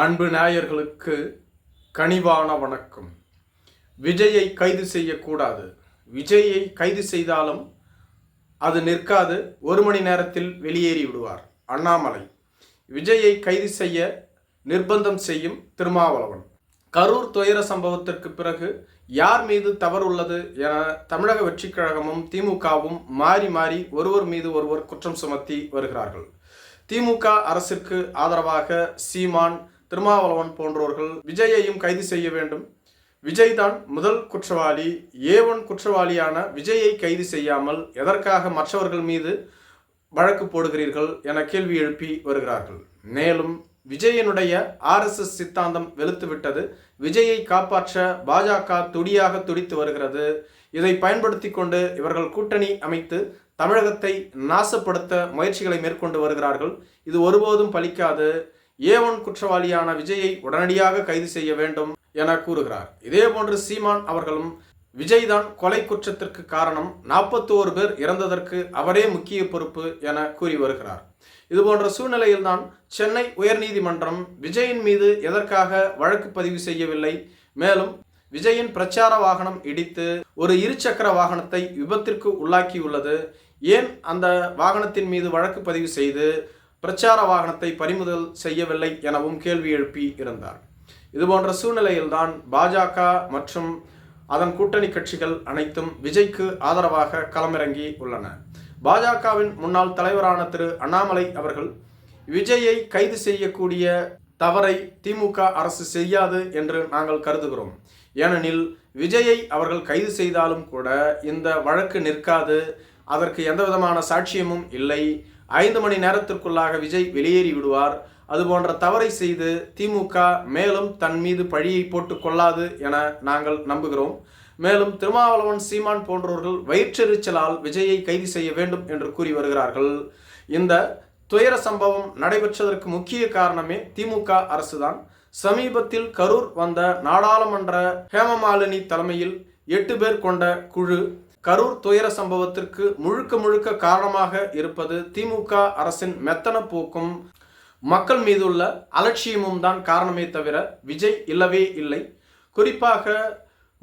அன்பு நேயர்களுக்கு கனிவான வணக்கம். விஜயை கைது செய்யக்கூடாது. விஜயை கைது செய்தாலும் அது நிற்காது. ஒரு மணி நேரத்தில் வெளியேறி விடுவார். அண்ணாமலை. விஜயை கைது செய்ய நிர்பந்தம் செய்யும் திருமாவளவன். கரூர் துயர சம்பவத்திற்கு பிறகு யார் மீது தவறு உள்ளது என தமிழக வெற்றிக் கழகமும் திமுகவும் மாறி மாறி ஒருவர் மீது ஒருவர் குற்றம் சுமத்தி வருகிறார்கள். திமுக அரசிற்கு ஆதரவாக சீமான் திருமாவளவன் போன்றோர்கள் விஜயையும் கைது செய்ய வேண்டும். விஜய் தான் முதல் குற்றவாளி. ஏவன் குற்றவாளியான விஜயை கைது செய்யாமல் எதற்காக மற்றவர்கள் மீது வழக்கு போடுகிறீர்கள் என கேள்வி எழுப்பி வருகிறார்கள். மேலும் விஜயனுடைய ஆர்எஸ்எஸ் சித்தாந்தம் வெளுத்துவிட்டது விஜயை காப்பாற்ற பாஜக துடியாக துடித்து வருகிறது. இதை பயன்படுத்தி கொண்டு இவர்கள் கூட்டணி அமைத்து தமிழகத்தை நாசப்படுத்த முயற்சிகளை மேற்கொண்டு வருகிறார்கள். இது ஒருபோதும் பலிக்காது. ஏவன் குற்றவாளியான விஜயை உடனடியாக கைது செய்ய வேண்டும் என கூறுகிறார். இதேபோன்று சீமான் அவர்களும் விஜய் தான் கொலை குற்றத்திற்கு காரணம். நாற்பத்தோரு பேர் இறந்ததற்கு அவரே முக்கிய பொறுப்பு என கூறி வருகிறார். இதுபோன்ற சூழ்நிலையில்தான் சென்னை உயர்நீதிமன்றம் விஜயின் மீது எதற்காக வழக்கு பதிவு செய்யவில்லை? மேலும் விஜயின் பிரச்சார வாகனம் இடித்து ஒரு இருசக்கர வாகனத்தை விபத்திற்கு உள்ளாக்கியுள்ளது. ஏன் அந்த வாகனத்தின் மீது வழக்கு பதிவு செய்து பிரச்சார வாகனத்தை பறிமுதல் செய்யவில்லை எனவும் கேள்வி எழுப்பி இருந்தார். இதுபோன்ற சூழ்நிலையில்தான் பாஜக மற்றும் அதன் கூட்டணி கட்சிகள் அனைத்தும் விஜய்க்கு ஆதரவாக களமிறங்கி உள்ளன. பாஜகவின் முன்னாள் தலைவரான திரு அண்ணாமலை அவர்கள் விஜயை கைது செய்யக்கூடிய தவறை திமுக அரசு செய்யாது என்று நாங்கள் கருதுகிறோம். ஏனெனில் விஜயை அவர்கள் கைது செய்தாலும் கூட இந்த வழக்கு நிற்காது. அதற்கு எந்த விதமான சாட்சியமும் இல்லை. ஐந்து மணி நேரத்திற்குள்ளாக விஜய் வெளியேறி விடுவார். அதுபோன்ற தவறை செய்து திமுக மேலும் தன் மீது பழியை போட்டு கொள்ளாது என நாங்கள் நம்புகிறோம். மேலும் திருமாவளவன் சீமான் போன்றவர்கள் வயிற்றெரிச்சலால் விஜயை கைது செய்ய வேண்டும் என்று கூறி வருகிறார்கள். இந்த துயர சம்பவம் நடைபெற்றதற்கு முக்கிய காரணமே திமுக அரசுதான். சமீபத்தில் கரூர் வந்த நாடாளுமன்ற ஹேமமாலினி தலைமையில் எட்டு பேர் கொண்ட குழு கரூர் துயர சம்பவத்திற்கு முழுக்க முழுக்க காரணமாக இருப்பது திமுக அரசின் மெத்தன போக்கும். மக்கள் மீதுள்ள அலட்சியமும் தான் காரணமே தவிர விஜய் இல்லவே இல்லை. குறிப்பாக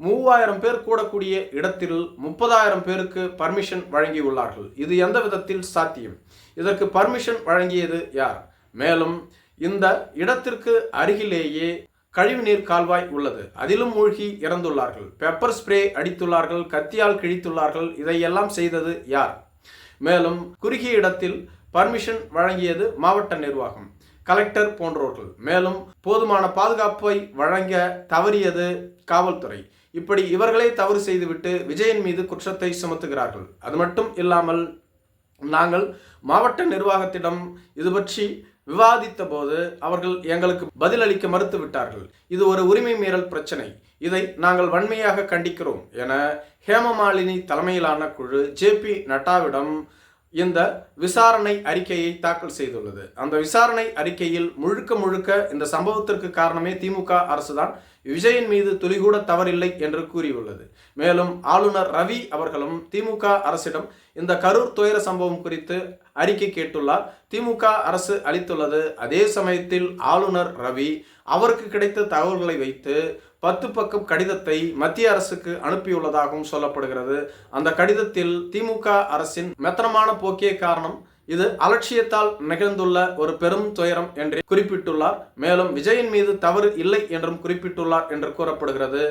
மூவாயிரம் பேர் கூடக்கூடிய இடத்தில் முப்பதாயிரம் பேருக்கு பர்மிஷன் வழங்கியுள்ளார்கள். இது எந்த விதத்தில் சாத்தியம்? இதற்கு பர்மிஷன் வழங்கியது யார்? மேலும் இந்த இடத்திற்கு அருகிலேயே கழிவுநீர் கால்வாய் உள்ளது. அதிலும் மூழ்கி இறந்துள்ளார்கள். Pepper spray அடித்துள்ளார்கள். கத்தியால் கிழித்துள்ளார்கள். இதையெல்லாம் செய்தது யார்? மேலும் குறுகிய இடத்தில் பர்மிஷன் வழங்கியது மாவட்ட நிர்வாகம் கலெக்டர் போன்றோர்கள். மேலும் போதுமான பாதுகாப்பை வழங்க தவறியது காவல்துறை. இப்படி இவர்களே தவறு செய்துவிட்டு விஜயன் மீது குற்றத்தை சுமத்துகிறார்கள். அது மட்டும் இல்லாமல் நாங்கள் மாவட்ட நிர்வாகத்திடம் இது பற்றி விவாதித்த போது அவர்கள் எங்களுக்கு பதிலளிக்க மறுத்து விட்டார்கள் இது ஒரு உரிமை மீறல் பிரச்சனை. இதை நாங்கள் வன்மையாக கண்டிக்கிறோம் என ஹேமமாலினி தலைமையிலான குழு ஜே பி நட்டாவிடம் இந்த விசாரணை அறிக்கையை தாக்கல் செய்துள்ளது. அந்த விசாரணை அறிக்கையில் முழுக்க முழுக்க இந்த சம்பவத்திற்கு காரணமே திமுக அரசுதான். விஜயின் மீது துளிகூட தவறில்லை என்று கூறியுள்ளது. மேலும் ஆளுநர் ரவி அவர்களும் திமுக அரசிடம் இந்த கரூர் துயர சம்பவம் குறித்து அறிக்கை கேட்டுள்ளார். திமுக அரசு அளித்துள்ளது. அதே சமயத்தில் ஆளுநர் ரவி அவருக்கு கிடைத்த தகவல்களை வைத்து பத்து பக்கம் கடிதத்தை மத்திய அரசுக்கு அனுப்பியுள்ளதாகவும் சொல்லப்படுகிறது. அந்த கடிதத்தில் திமுக அரசின் மெத்தனமான போக்கிய காரணம் இது அலட்சியத்தால் நிகழ்ந்துள்ள ஒரு பெரும் துயரம் என்று குறிப்பிட்டுள்ளார். மேலும் விஜயின் மீது தவறு இல்லை என்றும் குறிப்பிட்டுள்ளார் என்று கூறப்படுகிறது.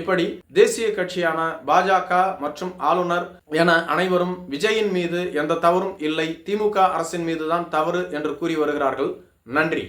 இப்படி தேசிய கட்சியான பாஜக மற்றும் ஆளுநர் என அனைவரும் விஜயின் மீது எந்த தவறும் இல்லை. திமுக அரசின் மீதுதான் தவறு என்று கூறி வருகிறார்கள். நன்றி.